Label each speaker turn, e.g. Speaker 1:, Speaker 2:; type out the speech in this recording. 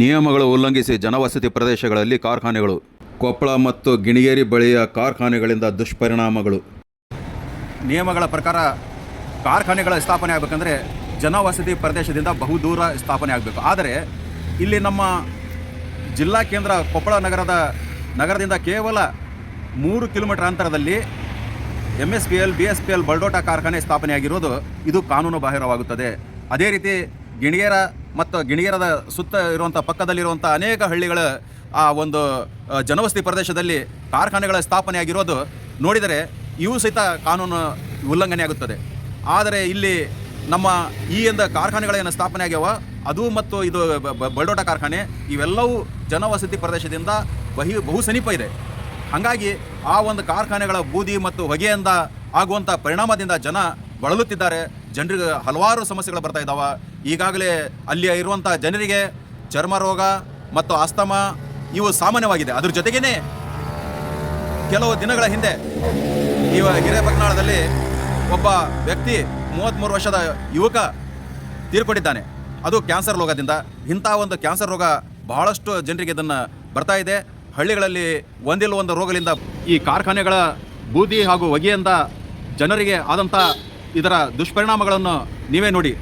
Speaker 1: ನಿಯಮಗಳು ಉಲ್ಲಂಘಿಸಿ ಜನವಸತಿ ಪ್ರದೇಶಗಳಲ್ಲಿ ಕಾರ್ಖಾನೆಗಳು. ಕೊಪ್ಪಳ ಮತ್ತು ಗಿಣಿಗೇರಿ ಬಳಿಯ ಕಾರ್ಖಾನೆಗಳಿಂದ ದುಷ್ಪರಿಣಾಮಗಳು.
Speaker 2: ನಿಯಮಗಳ ಪ್ರಕಾರ ಕಾರ್ಖಾನೆಗಳ ಸ್ಥಾಪನೆ ಆಗಬೇಕಂದ್ರೆ ಜನವಸತಿ ಪ್ರದೇಶದಿಂದ ಬಹುದೂರ ಸ್ಥಾಪನೆ ಆಗಬೇಕು. ಆದರೆ ಇಲ್ಲಿ ನಮ್ಮ ಜಿಲ್ಲಾ ಕೇಂದ್ರ ಕೊಪ್ಪಳ ನಗರದ ನಗರದಿಂದ ಕೇವಲ ಮೂರು ಕಿಲೋಮೀಟರ್ ಅಂತರದಲ್ಲಿ M S P L B S P L Baldota ಕಾರ್ಖಾನೆ ಸ್ಥಾಪನೆಯಾಗಿರೋದು ಇದು ಕಾನೂನು ಬಾಹಿರವಾಗುತ್ತದೆ. ಅದೇ ರೀತಿ ಗಿಣಿಗೇರ ಮತ್ತು ಗಿಣಿಗೇರದ ಸುತ್ತ ಇರುವಂಥ ಪಕ್ಕದಲ್ಲಿರುವಂಥ ಅನೇಕ ಹಳ್ಳಿಗಳ, ಆ ಒಂದು ಜನವಸತಿ ಪ್ರದೇಶದಲ್ಲಿ ಕಾರ್ಖಾನೆಗಳ ಸ್ಥಾಪನೆಯಾಗಿರೋದು ನೋಡಿದರೆ ಇವು ಸಹಿತ ಕಾನೂನು ಉಲ್ಲಂಘನೆ ಆಗುತ್ತದೆ. ಆದರೆ ಇಲ್ಲಿ ನಮ್ಮ ಈ ಎಂದ ಕಾರ್ಖಾನೆಗಳೇನು ಸ್ಥಾಪನೆ ಆಗ್ಯಾವ, ಅದು ಮತ್ತು ಇದು ಬಲ್ಡೋಟ ಕಾರ್ಖಾನೆ, ಇವೆಲ್ಲವೂ ಜನವಸತಿ ಪ್ರದೇಶದಿಂದ ಬಹಿ, ಬಹು ಸಮೀಪ ಇದೆ. ಹಾಗಾಗಿ ಆ ಒಂದು ಕಾರ್ಖಾನೆಗಳ ಬೂದಿ ಮತ್ತು ಹೊಗೆಯಿಂದ ಆಗುವಂಥ ಪರಿಣಾಮದಿಂದ ಜನ ಬಳಲುತ್ತಿದ್ದಾರೆ. ಜನರಿಗೆ ಹಲವಾರು ಸಮಸ್ಯೆಗಳು ಬರ್ತಾ ಇದ್ದಾವೆ. ಈಗಾಗಲೇ ಅಲ್ಲಿ ಇರುವಂಥ ಜನರಿಗೆ ಚರ್ಮ ರೋಗ ಮತ್ತು ಆಸ್ತಮ ಇವು ಸಾಮಾನ್ಯವಾಗಿದೆ. ಅದ್ರ ಜೊತೆಗೇನೆ ಕೆಲವು ದಿನಗಳ ಹಿಂದೆ ಈ ಹಿರೇಬಗ್ನಾಳದಲ್ಲಿ ಒಬ್ಬ ವ್ಯಕ್ತಿ ಮೂವತ್ತ್ಮೂರು ವರ್ಷದ ಯುವಕ ತೀರ್ಕೊಂಡಿದ್ದಾನೆ ಅದು ಕ್ಯಾನ್ಸರ್ ರೋಗದಿಂದ. ಇಂಥ ಒಂದು ಕ್ಯಾನ್ಸರ್ ರೋಗ ಬಹಳಷ್ಟು ಜನರಿಗೆ ಇದನ್ನು ಬರ್ತಾ ಇದೆ. ಹಳ್ಳಿಗಳಲ್ಲಿ ಒಂದಿಲ್ಲ ಒಂದು ರೋಗದಿಂದ ಈ ಕಾರ್ಖಾನೆಗಳ ಬೂದಿ ಹಾಗೂ ಹೊಗೆಯಿಂದ ಜನರಿಗೆ ಆದಂಥ ಇದರ ದುಷ್ಪರಿಣಾಮಗಳನ್ನು ನೀವೇ ನೋಡಿ.